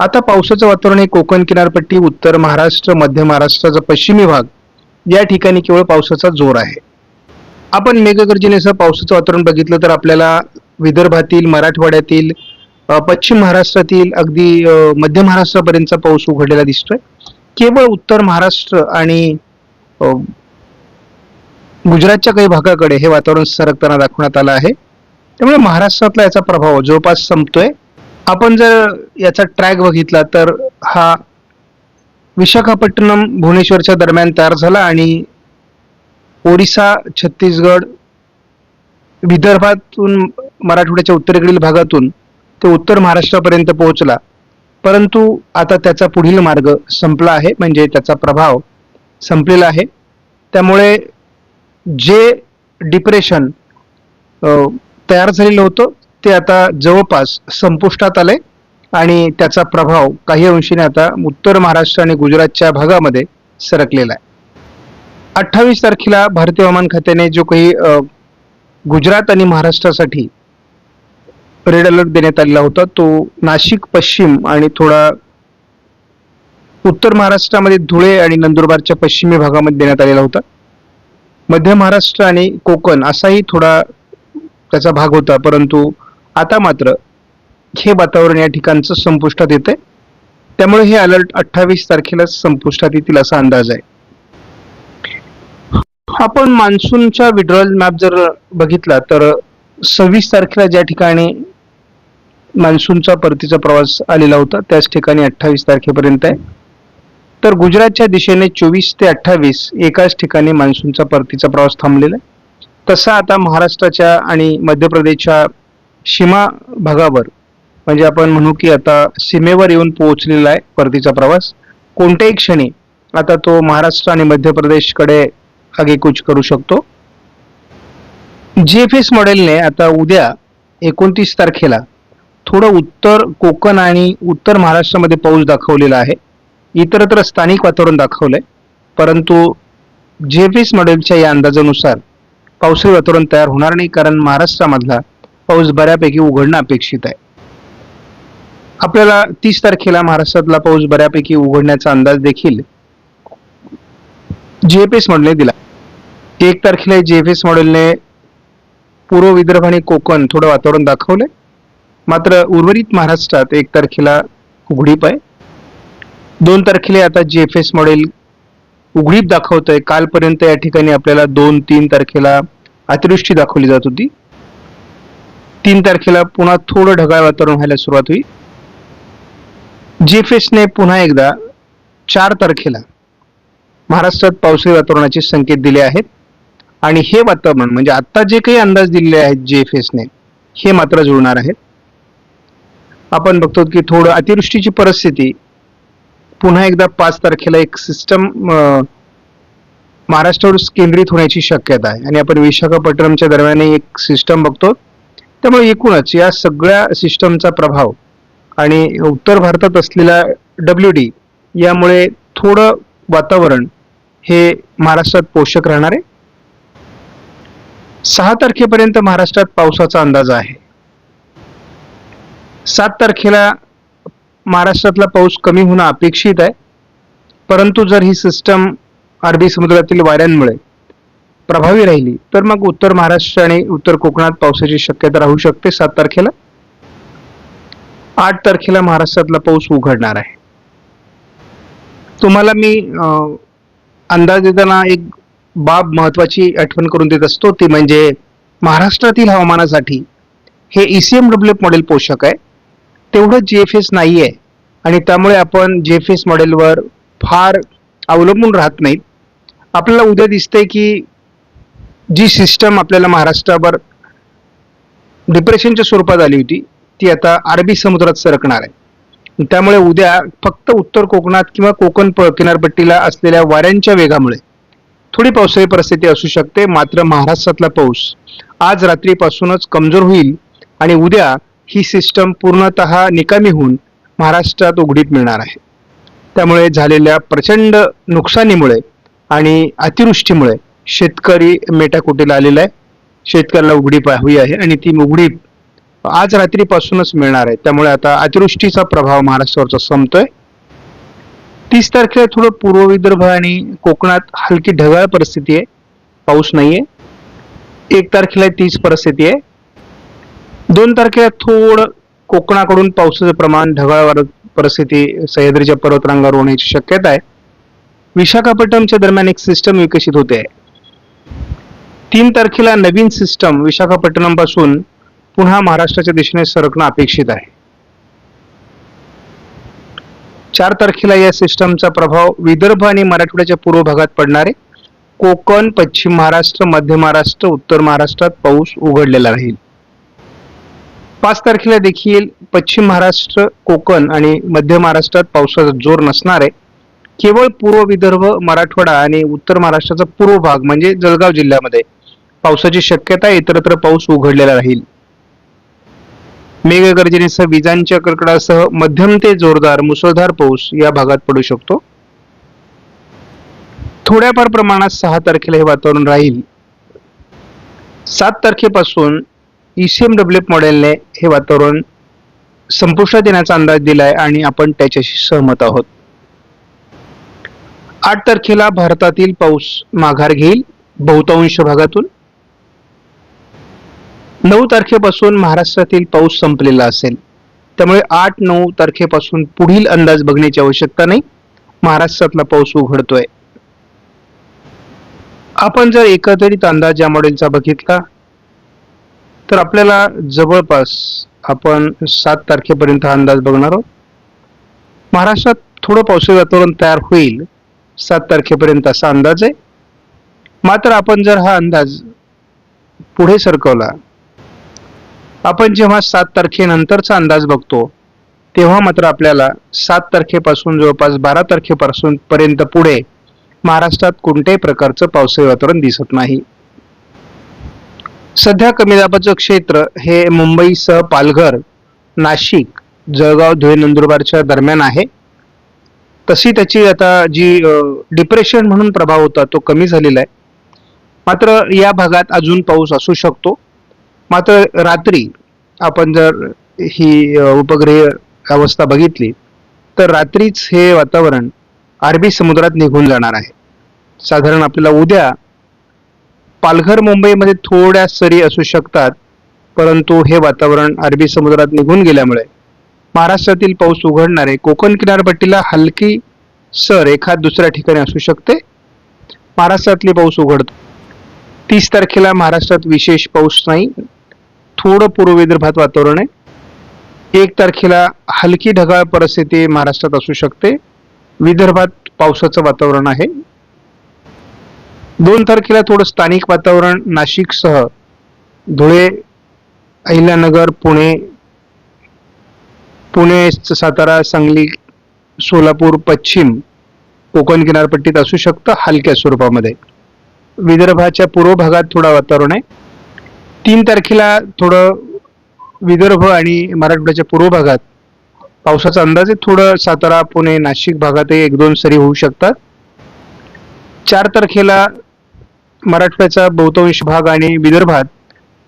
आता पावसाचं वातावरण हे कोकण किनारपट्टी उत्तर महाराष्ट्र मध्य महाराष्ट्राचा पश्चिमी भाग. या ठिकाणी केवळ पावसाचा जोर आहे. आपण मेघगर्जनेसह पावसाचं वातावरण बघितलं तर आपल्याला विदर्भातील मराठवाड्यातील पश्चिम महाराष्ट्रातील अगदी मध्य महाराष्ट्रापर्यंतचा पाऊस उघडलेला दिसतोय. केवळ उत्तर महाराष्ट्र आणि गुजरातच्या काही भागाकडे हे वातावरण सरकताना दाखवण्यात आलं आहे. त्यामुळे महाराष्ट्रातला याचा प्रभाव जवळपास संपतोय. आपण जर याचा ट्रॅक बघितला तर हा विशाखापट्टणम भुवनेश्वरच्या दरम्यान तयार झाला आणि ओरिसा छत्तीसगड विदर्भातून मराठवाड्याच्या उत्तरेकडील भागातून ते उत्तर महाराष्ट्रापर्यंत पोहोचला. परंतु आता त्याचा पुढील मार्ग संपला आहे म्हणजे त्याचा प्रभाव संपलेला आहे. त्यामुळे जे डिप्रेशन तयार झालेलं होतं ते आता जवळपास संपुष्टात आले आणि त्याचा प्रभाव काही अंशीने आता उत्तर महाराष्ट्र आणि गुजरातच्या भागामध्ये सरकलेला आहे. अठ्ठावीस तारखेला भारतीय हवामान खात्याने जो काही गुजरात आणि महाराष्ट्रासाठी रेड अलर्ट देण्यात आलेला होता तो नाशिक पश्चिम आणि थोडा उत्तर महाराष्ट्रामध्ये धुळे आणि नंदुरबारच्या पश्चिमी भागामध्ये देण्यात आलेला होता. मध्य महाराष्ट्र आणि कोकण असाही थोडा त्याचा भाग होता परंतु आता मात्र हे वातावरण या ठिकाणचं संपुष्टात येते त्यामुळे हे अलर्ट अठ्ठावीस तारखेला संपुष्टात येतील असा अंदाज आहे. आपण मान्सूनच्या विड्रॉल मॅप जर बघितला तर सव्वीस तारखेला ज्या ठिकाणी मान्सूनचा परतीचा प्रवास आलेला होता त्याच ठिकाणी अठ्ठावीस तारखेपर्यंत आहे. तर गुजरातच्या दिशेने चोवीस ते अठ्ठावीस एकाच ठिकाणी मान्सूनचा परतीचा प्रवास थांबलेला आहे. तसा आता महाराष्ट्राच्या आणि मध्य प्रदेशच्या सीमा भागावर. म्हणजे आपण म्हणू की आता सीमेवर येऊन पोहोचलेला आहे परतीचा प्रवास. कोणत्याही क्षणी आता तो महाराष्ट्र आणि मध्य प्रदेशकडे आगेकूच करू शकतो. जी एफ एस मॉडेलने आता उद्या एकोणतीस तारखेला थोडं उत्तर कोकण आणि उत्तर महाराष्ट्रामध्ये पाऊस दाखवलेला आहे. इतरत्र स्थानिक वातावरण दाखवलंय. परंतु जी एफ एस मॉडेलच्या या अंदाजानुसार पावसाळी वातावरण तयार होणार नाही कारण महाराष्ट्रामधला पाऊस बऱ्यापैकी उघडणं अपेक्षित आहे. आपल्याला तीस तारखेला महाराष्ट्रातला पाऊस बऱ्यापैकी उघडण्याचा अंदाज देखील जीएफएस मॉडेलने दिला. एक तारखेला जीएफएस मॉडेलने पूर्व विदर्भ आणि कोकण थोडं वातावरण दाखवलंय. मात्र उर्वरित महाराष्ट्रात एक तारखेला उघडीप आहे. दोन तारखेला आता जीएफएस मॉडेल उघडीप दाखवतोय. कालपर्यंत या ठिकाणी आपल्याला दोन तीन तारखेला अतिवृष्टी दाखवली जात होती. तीन तारखेला पुन्हा थोडं ढगाळ वातावरण व्हायला सुरुवात होईल. जेफेसने पुन्हा एकदा चार तारखेला महाराष्ट्रात पावसाळी वातावरणाचे संकेत दिले आहेत. आणि हे वातावरण म्हणजे आता जे काही अंदाज दिलेले आहेत जेफेसने हे मात्र जुळणार आहेत. आपण बघतो की थोडं अतिवृष्टीची परिस्थिती पुन्हा एकदा पाच तारखेला एक सिस्टम महाराष्ट्रावर केंद्रित होण्याची शक्यता आहे. आणि आपण विशाखापट्टणमच्या दरम्यान एक सिस्टम बघतो. त्यामुळे एकूणच या सगळ्या सिस्टमचा प्रभाव आणि उत्तर भारतात असलेला डब्ल्यू डी यामुळे थोडं वातावरण हे महाराष्ट्रात पोषक राहणार आहे. सहा तारखेपर्यंत महाराष्ट्रात पावसाचा अंदाज आहे. सात तारखेला महाराष्ट्रातला पाऊस कमी होणं अपेक्षित आहे. परंतु जर ही सिस्टम अरबी समुद्रातील वाऱ्यांमुळे प्रभावी राहिली तर मग उत्तर महाराष्ट्र आणि उत्तर कोकणात पावसाची शक्यता राहू शकते. सात तारखेला? आठ तारखेला महाराष्ट्रातला पाऊस उघडणार आहे. तुम्हाला मी अं, अंदाज देताना एक बाब महत्वाची आठवण करून देत असतो. ती म्हणजे महाराष्ट्रातील हवामानासाठी हे E ईसीएम डब्ल्यू मॉडेल पोषक आहे. तेवढं जी एफ एस नाही आहे. आणि त्यामुळे आपण जी एफ एस मॉडेलवर फार अवलंबून राहत नाहीत आपल्याला उद्या दिसतंय की जी सिस्टम आपल्याला महाराष्ट्रावर डिप्रेशनच्या स्वरूपात आली होती ती आता अरबी समुद्रात सरकणार आहे. त्यामुळे उद्या फक्त उत्तर कोकणात किंवा कोकण किनारपट्टीला असलेल्या वाऱ्यांच्या वेगामुळे थोडी पावसाळी परिस्थिती असू शकते मात्र महाराष्ट्रातला पाऊस आज रात्रीपासूनच कमजोर होईल आणि उद्या ही सिस्टम पूर्णतः निकामी होऊन महाराष्ट्रात उघडीत मिळणार आहे. त्यामुळे झालेल्या प्रचंड नुकसानीमुळे आणि अतिवृष्टीमुळे शेतकरी मेटाकुटीला आलेला आहे. शेतकऱ्याला उघडीप हवी आहे आणि ती उघडीप आज रात्रीपासूनच मिळणार आहे. त्यामुळे आता अतिवृष्टीचा प्रभाव महाराष्ट्रावरचा संपतोय. तीस तारखेला थोडं पूर्व विदर्भ आणि कोकणात हलकी ढगाळ परिस्थिती आहे. पाऊस नाहीये. एक तारखेला तीच परिस्थिती आहे. दोन तारखेला थोडं कोकणाकडून पावसाचं प्रमाण ढगाळ परिस्थिती सह्याद्रीच्या पर्वतरांगावर होण्याची शक्यता आहे. विशाखापट्टणमच्या दरम्यान एक सिस्टम विकसित होते. आहे तीन तारखेला नवीन सिस्टम विशाखापट्टणमपासून पुन्हा महाराष्ट्राच्या दिशेने सरकणं अपेक्षित आहे. चार तारखेला या सिस्टमचा प्रभाव विदर्भ आणि मराठवाड्याच्या पूर्व भागात पडणारे कोकण पश्चिम महाराष्ट्र मध्य महाराष्ट्र उत्तर महाराष्ट्रात पाऊस उघडलेला राहील. पाच तारखेला देखील पश्चिम महाराष्ट्र कोकण आणि मध्य महाराष्ट्रात पावसाचा जोर नसणार आहे केवळ पूर्व विदर्भ मराठवाडा आणि उत्तर महाराष्ट्राचा पूर्व भाग म्हणजे जळगाव जिल्ह्यामध्ये पावसाची शक्यता इतरत्र पाऊस उघडलेला राहील. मेघगर्जनेसह विजांच्या कडकडासह मध्यम ते जोरदार मुसळधार पाऊस या भागात पडू शकतो. थोड्याफार प्रमाणात सहा तारखेला हे वातावरण राहील. सात तारखेपासून ईसीएम ईसीएमडब्ल्यू मॉडेलने हे वातावरण संपुष्टात येण्याचा अंदाज दिलाय आणि आपण त्याच्याशी सहमत आहोत. आठ तारखेला भारतातील पाऊस माघार घेईल बहुतांश भागातून. नऊ तारखेपासून महाराष्ट्रातील पाऊस संपलेला असेल. त्यामुळे आठ नऊ तारखेपासून पुढील अंदाज बघण्याची आवश्यकता नाही. महाराष्ट्रातला पाऊस उघडतोय. आपण जर एकत्रित अंदाज या मॉडेलचा बघितला तर आपल्याला जवळपास आपण सात तारखेपर्यंत हा अंदाज बघणार आहोत. महाराष्ट्रात थोडं पावसाळी वातावरण तयार होईल. सात तारखेपर्यंत असा अंदाज आहे. मात्र आपण जर हा अंदाज पुढे सरकवला आपण जेव्हा सात तारखेनंतरचा अंदाज बघतो तेव्हा मात्र आपल्याला सात तारखेपासून जवळपास बारा तारखेपासून पर्यंत पुढे महाराष्ट्रात कोणत्याही प्रकारचं पावसाळी वातावरण दिसत नाही. सध्या कमी दाबाचं क्षेत्र हे मुंबईसह पालघर नाशिक जळगाव धुळे नंदुरबारच्या दरम्यान आहे. तशी त्याची आता जी डिप्रेशन म्हणून प्रभाव होता तो कमी झालेला आहे. मात्र या भागात अजून पाऊस असू शकतो. मात्र रात्री आपण जर ही उपग्रह अवस्था बघितली तर रात्रीच हे वातावरण अरबी समुद्रात निघून जाणार आहे. साधारण आपल्याला उद्या पालघर मुंबईमध्ये थोड्या सरी असू शकतात परंतु हे वातावरण अरबी समुद्रात निघून गेल्यामुळे महाराष्ट्रातील पाऊस उघडणारे कोकण किनारपट्टीला हलकी सर एखाद दुसऱ्या ठिकाणी असू शकते. महाराष्ट्रातली पाऊस उघडतो. तीस तारखेला महाराष्ट्रात विशेष पाऊस नाही. थोडं पूर्व विदर्भात वातावरण आहे. एक तारखेला हलकी ढगाळ परिस्थिती महाराष्ट्रात असू शकते. विदर्भात पावसाचं वातावरण आहे. दोन तारखेला थोडं स्थानिक वातावरण नाशिकसह धुळे अहिल्यानगर पुणे पुणे सातारा सांगली सोलापूर पश्चिम कोकण किनारपट्टीत असू शकतं हलक्या स्वरूपामध्ये. विदर्भाच्या पूर्व भागात थोडं वातावरण आहे. तीन तारखेला थोडं विदर्भ आणि मराठवाड्याच्या पूर्व भागात पावसाचा अंदाज आहे. थोडं सातारा पुणे नाशिक भागातही एक दोन सरी होऊ शकतात. चार तारखेला मराठवाड्याचा बहुतांश भाग आणि विदर्भात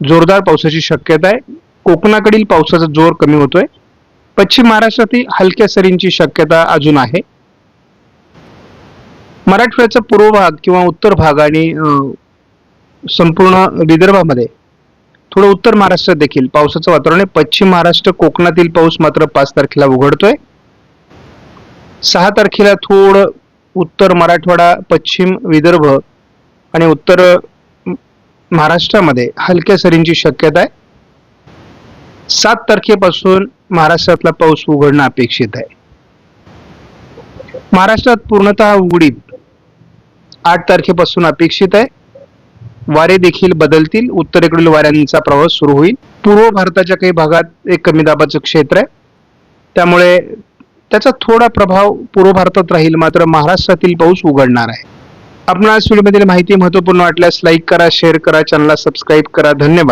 जोरदार पावसाची शक्यता आहे. कोकणाकडील पावसाचा जोर कमी होतोय. पश्चिम महाराष्ट्रातील हलक्या सरींची शक्यता अजून आहे. मराठवाड्याचा पूर्व भाग किंवा उत्तर भाग आणि संपूर्ण विदर्भामध्ये थोडं उत्तर महाराष्ट्रात देखील पावसाचं वातावरण आहे. पश्चिम महाराष्ट्र कोकणातील पाऊस मात्र पाच तारखेला उघडतोय. सहा तारखेला थोडं उत्तर मराठवाडा पश्चिम विदर्भ आणि उत्तर महाराष्ट्रामध्ये हलक्या सरींची शक्यता आहे. सात तारखेपासून महाराष्ट्रातला पाऊस उघडणं अपेक्षित आहे. महाराष्ट्रात पूर्णतः उघडीत आठ तारखेपासून अपेक्षित आहे. वारे देखील बदलतील. उत्तरेकडील वाऱ्यांचा प्रवास सुरू होईल. पूर्व भारताच्या काही भागात एक कमी दाबाचं क्षेत्र आहे. त्यामुळे त्याचा थोडा प्रभाव पूर्व भारतात राहील. मात्र महाराष्ट्रातील पाऊस उघडणार आहे. आपणास व्हिडिओमधील माहिती महत्त्वपूर्ण वाटल्यास लाईक करा शेअर करा चॅनलला सबस्क्राईब करा. धन्यवाद.